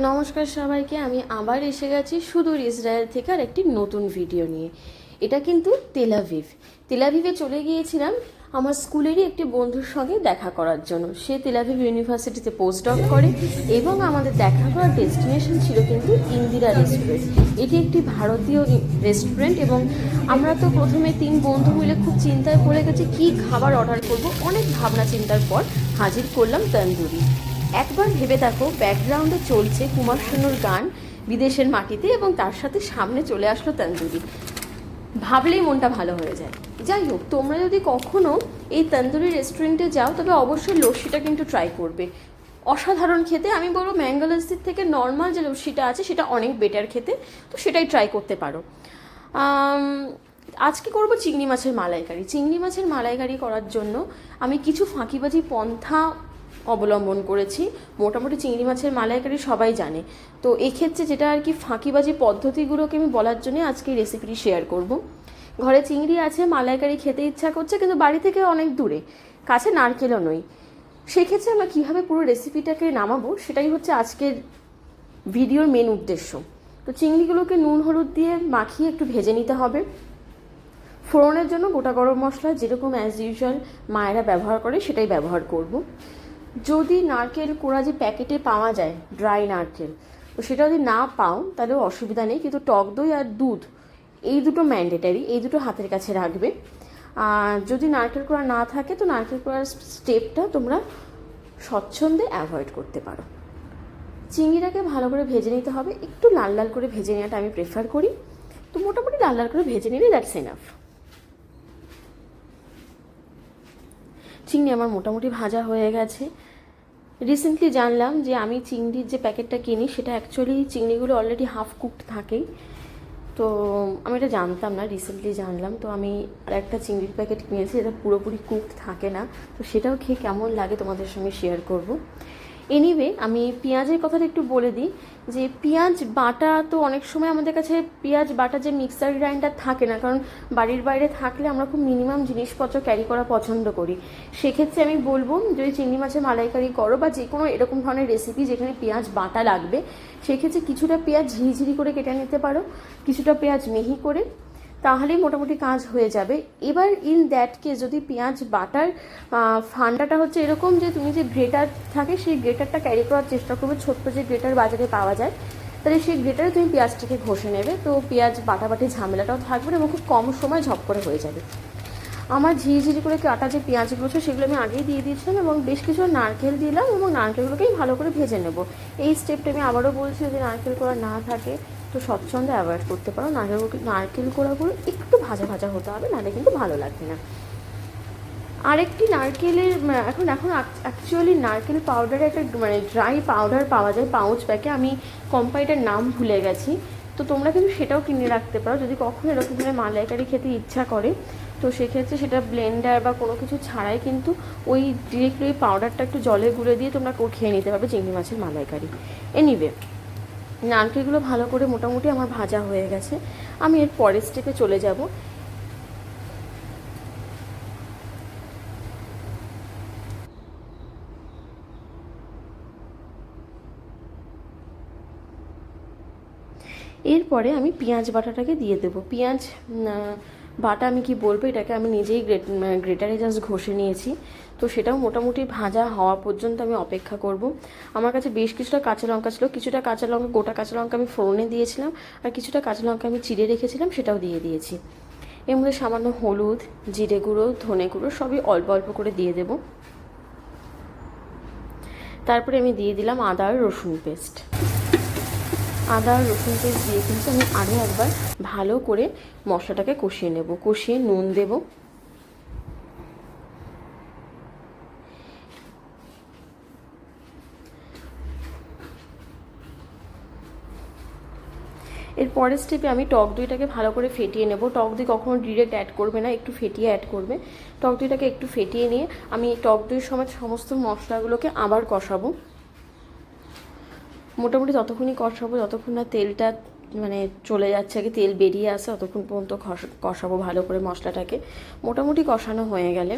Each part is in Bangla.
নমস্কার সবাইকে, আমি আবার এসে গেছি সুদূর ইসরায়েল থেকে আর একটি নতুন ভিডিও নিয়ে। এটা কিন্তু তেলাভিভ তেলাভিভে চলে গিয়েছিলাম আমার স্কুলেরই একটি বন্ধুর সঙ্গে দেখা করার জন্য। সে তেলাভিভ ইউনিভার্সিটিতে পোস্ট অফ করে এবং আমাদের দেখা করার ডেস্টিনেশন ছিল কিন্তু ইন্দিরা রেস্টুরেন্ট। এটি একটি ভারতীয় রেস্টুরেন্ট এবং আমরা তো প্রথমে তিন বন্ধু মিলে খুব চিন্তায় পড়ে গেছি, কী খাবার অর্ডার করব? অনেক ভাবনা চিন্তার পর হাজির করলাম তন্দুরি। একবার ভেবে দেখো ব্যাকগ্রাউন্ডে চলছে কুমার শানুর গান বিদেশের মাটিতে এবং তার সাথে সামনে চলে আসলো তন্দুরি। ভাবলেই মনটা ভালো হয়ে যায়। যাই হোক, তোমরা যদি কখনো এই তন্দুরি রেস্টুরেন্টে যাও, তবে অবশ্যই লস্যিটা কিন্তু ট্রাই করবে। অসাধারণ খেতে, আমি বলব ম্যাঙ্গালাসির থেকে নর্মাল যে লস্যিটা আছে, সেটা অনেক বেটার খেতে, তো সেটাই ট্রাই করতে পারো। আজকে করব চিংড়ি মাছের মালাইকারি। চিংড়ি মাছের মালাইকারি করার জন্য আমি কিছু ফাঁকিবাজি পন্থা অবলম্বন করেছি। মোটামুটি চিংড়ি মাছের মালাইকারি সবাই জানে। তো এক্ষেত্রে যেটা আর কি ফাঁকিবাজি পদ্ধতিগুলোকে আমি বলার জন্য আজকে রেসিপিটি শেয়ার করব। ঘরে চিংড়ি আছে, মালাইকারি খেতে ইচ্ছা করছে, কিন্তু বাড়ি থেকে অনেক দূরে। কাছে নারকেলও নই। সেক্ষেত্রে আমরা কীভাবে পুরো রেসিপিটাকে নামাবো, সেটাই হচ্ছে আজকের ভিডিওর মেন উদ্দেশ্য। তো চিংড়িগুলোকে নুন, হলুদ দিয়ে মাখিয়ে একটু ভেজে নিতে হবে। ফোড়নের জন্য গোটা গরম মশলা, যেরকম অ্যাজ ইউজুয়াল মায়েরা ব্যবহার করে, সেটাই ব্যবহার করব। যদি নারকেল কোড়া যে প্যাকেটে পাওয়া যায়, ড্রাই নারকেল, তো সেটা যদি না পাও, তাহলে অসুবিধা নেই, কিন্তু টক দই আর দুধ, এই দুটো ম্যান্ডেটারি এই দুটো হাতের কাছে রাখবে। আর যদি নারকেল কোড়া না থাকে, তো নারকেল কোড়ার স্টেপটা তোমরা স্বচ্ছন্দে অ্যাভয়েড করতে পারো। চিংড়িটাকে ভালো করে ভেজে নিতে হবে, একটু লাল লাল করে ভেজে নেওয়াটা আমি প্রেফার করি। তো মোটামুটি লাল লাল করে ভেজে নিলে দ্যাটস এনাফ চিংড়ি আমার মোটামুটি ভাজা হয়ে গেছে। রিসেন্টলি জানলাম যে আমি চিংড়ির যে প্যাকেটটা কিনি, সেটা অ্যাকচুয়ালি চিংড়িগুলো অলরেডি হাফ কুকড থাকেই। তো আমি এটা জানতাম না রিসেন্টলি জানলাম। তো আমি আর একটা চিংড়ির প্যাকেট কিনেছি যেটা পুরোপুরি কুকড থাকে না। তো সেটাও খেয়ে কেমন লাগে তোমাদের সঙ্গে শেয়ার করব। এনিওয়ে আমি পেঁয়াজের কথাটা একটু বলে দিই, যে পেঁয়াজ বাটা তো অনেক সময় আমাদের কাছে পেঁয়াজ বাটা যে মিক্সার গ্রাইন্ডার থাকে না, কারণ বাড়ির বাইরে থাকলে আমরা খুব মিনিমাম জিনিসপত্র ক্যারি করা পছন্দ করি। সেক্ষেত্রে আমি বলব, যদি চিংড়ি মাছের মালাইকারি করো বা যে কোনো এরকম ধরনের রেসিপি যেখানে পেঁয়াজ বাটা লাগবে, সেক্ষেত্রে কিছুটা পেঁয়াজ ঝিরিঝিরি করে কেটে নিতে পারো, কিছুটা পেঁয়াজ মিহি করে তাহলেই মোটামুটি কাজ হয়ে যাবে। এবার ইন দ্যাট কেস যদি পেঁয়াজ, বাটার ফান্ডাটা হচ্ছে এরকম যে তুমি যে গ্রেটার থাকে সেই গ্রেটারটা ক্যারি করার চেষ্টা করবে, ছোট্ট যে গ্রেটার বাজারে পাওয়া যায়, তাহলে সেই গ্রেটারে তুমি পেঁয়াজটাকে ঘষে নেবে। তো পেঁয়াজ বাটাবাটি ঝামেলাটাও থাকবে এবং খুব কম সময় ঝপ করে হয়ে যাবে। আমার ঝিরিঝিরি করে কাটা যে পেঁয়াজগুলো ছিল সেগুলো আমি আগেই দিয়ে দিয়েছিলাম এবং বেশ কিছু নারকেল দিলাম এবং নারকেলগুলোকেই ভালো করে ভেজে নেব। এই স্টেপটা আমি আবারও বলছি যদি নারকেল করা না থাকে। তো স্বচ্ছন্দে অ্যাভয়েড করতে পারো নারকেল নারকেল কোড়াগুলো একটু ভাজা ভাজা হতে হবে, নাহলে কিন্তু ভালো লাগবে না। আরেকটি নারকেলের এখন এখন অ্যাকচুয়ালি নারকেল পাউডারের একটা মানে ড্রাই পাউডার পাওয়া যায় পাউচ প্যাকে আমি কোম্পানিটার নাম ভুলে গেছি। তো তোমরা কিন্তু সেটাও কিনে রাখতে পারো। যদি কখনো এরকম ধরনের মালাইকারি খেতে ইচ্ছা করে, তো সেক্ষেত্রে সেটা ব্লেন্ডার বা কোনো কিছু ছাড়াই কিন্তু ওই ডিরেক্টলি ওই পাউডারটা একটু জলে গুলে দিয়ে তোমরা খেয়ে নিতে পারবে চিংড়ি মাছের মালাইকারি। এনিওয়ে নারকেলগুলো ভালো করে মোটামুটি আমার ভাজা হয়ে গেছে। আমি এর পরের স্টেপে চলে যাব। এরপরে আমি পেঁয়াজ বাটাটাকে দিয়ে দেবো। পেঁয়াজ বাটা আমি কি বলব, এটাকে আমি নিজেই গ্রেট গ্রেটারে জাস্ট ঘষে নিয়েছি। তো সেটাও মোটামুটি ভাজা হওয়া পর্যন্ত আমি অপেক্ষা করব। আমার কাছে বেশ কিছুটা কাঁচা লঙ্কা ছিল, কিছুটা কাঁচা লঙ্কা, গোটা কাঁচা লঙ্কা আমি ফোড়নে দিয়েছিলাম আর কিছুটা কাঁচা লঙ্কা আমি চিড়ে রেখেছিলাম, সেটাও দিয়ে দিয়েছি। এর মধ্যে সামান্য হলুদ, জিরে গুঁড়ো, ধনে গুঁড়ো সবই অল্প অল্প করে দিয়ে দেব। তারপরে আমি দিয়ে দিলাম আদা আর রসুন পেস্ট আদা, রসুন পেস্ট দিয়ে কিন্তু আমি আরও একবার ভালো করে মশলাটাকে কষিয়ে নেব। কষিয়ে নুন দেব। এর পরের স্টেপে আমি টক দইটাকে ভালো করে ফেটিয়ে নেব। টক দই কখনো ডিরেক্ট অ্যাড করবে না, একটু ফেটিয়ে অ্যাড করবে। টক দইটাকে একটু ফেটিয়ে নিয়ে আমি টক দইয়ের সময় সমস্ত মশলাগুলোকে আবার কষাবো। মোটামুটি ততক্ষণই কষাবো, যতক্ষণ না তেলটা মানে চলে যাচ্ছে, আগে তেল বেরিয়ে আসে, ততক্ষণ পর্যন্ত কষাবো ভালো করে মশলাটাকে। মোটামুটি কষানো হয়ে গেলে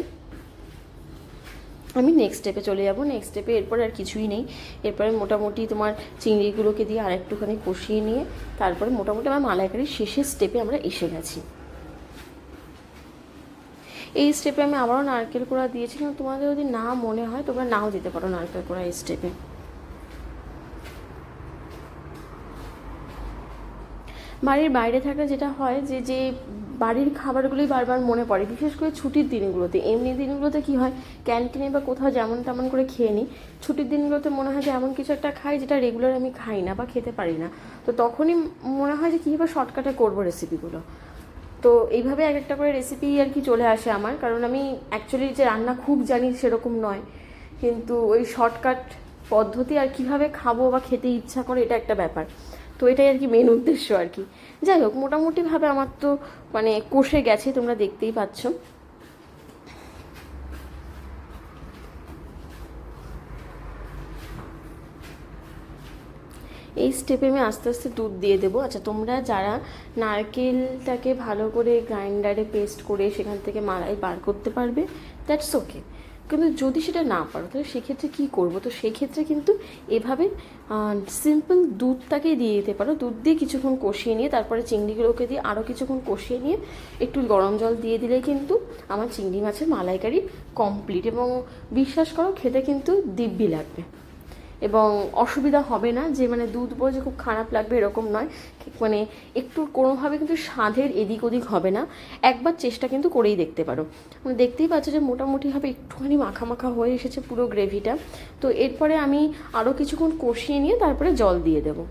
আমি নেক্সট স্টেপে চলে যাব। নেক্সট স্টেপে এরপরে আর কিছুই নেই। এরপরে মোটামুটি তোমার চিংড়িগুলোকে দিয়ে আর একটুখানি কষিয়ে নিয়ে, তারপরে মোটামুটি আমার মালাইকারির শেষের স্টেপে আমরা এসে গেছি। এই স্টেপে আমি আবারও নারকেল কোড়া দিয়েছি। কিন্তু তোমাদের যদি না মনে হয়, তোমরা নাও দিতে পারো নারকেল কোড়া এই স্টেপে বাড়ির বাইরে থাকলে যেটা হয় যে যে বাড়ির খাবারগুলোই বারবার মনে পড়ে, বিশেষ করে ছুটির দিনগুলোতে। এমনি দিনগুলোতে কি হয়, ক্যান্টিনে বা কোথাও যেমন তেমন করে খেয়ে নিই। ছুটির দিনগুলোতে মনে হয় যে, এমন কিছু একটা খাই যেটা রেগুলার আমি খাই না বা খেতে পারি না। তো তখনই মনে হয় যে কীভাবে শর্টকাটে করব রেসিপিগুলো তো এইভাবে এক একটা করে রেসিপি আর কি চলে আসে আমার। কারণ আমি অ্যাকচুয়ালি যে রান্না খুব জানি সেরকম নয়। কিন্তু ওই শর্টকাট পদ্ধতি আর কীভাবে খাব বা খেতে ইচ্ছা করে, এটা একটা ব্যাপার। তো এটাই আর কি মেন উদ্দেশ্য আর কি। যাই হোক, মোটামুটিভাবে আমার তো মানে কষে গেছে, তোমরা দেখতেই পাচ্ছ। এই স্টেপে আমি আস্তে আস্তে দুধ দিয়ে দেবো। আচ্ছা তোমরা যারা নারকেলটাকে ভালো করে গ্রাইন্ডারে পেস্ট করে সেখান থেকে মালাই বার করতে পারবে দ্যাটস ওকে কিন্তু যদি সেটা না পারো, তাহলে সেক্ষেত্রে কী করব? তো সেক্ষেত্রে কিন্তু এভাবে সিম্পল দুধটাকে দিয়ে দিতে পারো। দুধ দিয়ে কিছুক্ষণ কষিয়ে নিয়ে, তারপরে চিংড়িগুলোকে দিয়ে আরও কিছুক্ষণ কষিয়ে নিয়ে, একটু গরম জল দিয়ে দিলে কিন্তু আমার চিংড়ি মাছের মালাইকারি কমপ্লিট এবং বিশ্বাস করো খেতে কিন্তু দিব্যি লাগবে। এবং অসুবিধা হবে না যে মানে দুধ বলে যে খুব খারাপ লাগবে এরকম নয়। মানে একটু কোনোভাবে কিন্তু স্বাদের এদিক ওদিক হবে না। একবার চেষ্টা কিন্তু করেই দেখতে পারো। মানে দেখতেই পাচ্ছ যে মোটামুটিভাবে একটুখানি মাখা মাখা হয়ে এসেছে পুরো গ্রেভিটা। তো এরপরে আমি আরও কিছুক্ষণ কষিয়ে নিয়ে তারপরে জল দিয়ে দেবো।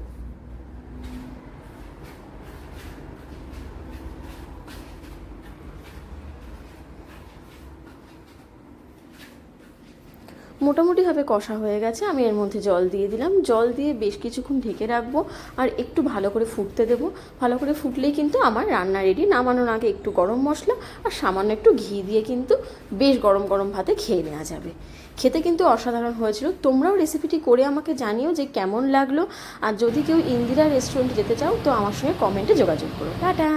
মোটামুটিভাবে কষা হয়ে গেছে। আমি এর মধ্যে জল দিয়ে দিলাম। জল দিয়ে বেশ কিছুক্ষণ ঢেকে রাখব আর একটু ভালো করে ফুটতে দেবো। ভালো করে ফুটলেই কিন্তু আমার রান্না রেডি নামানোর আগে একটু গরম মশলা আর সামান্য একটু ঘি দিয়ে কিন্তু বেশ গরম গরম ভাতে খেয়ে নেওয়া যাবে। খেতে কিন্তু অসাধারণ হয়েছিল। তোমরাও রেসিপিটি করে আমাকে জানিও যে কেমন লাগল। আর যদি কেউ ইন্দিরা রেস্টুরেন্টে যেতে চাও তো আমার সঙ্গে কমেন্টে যোগাযোগ করো। টাটা!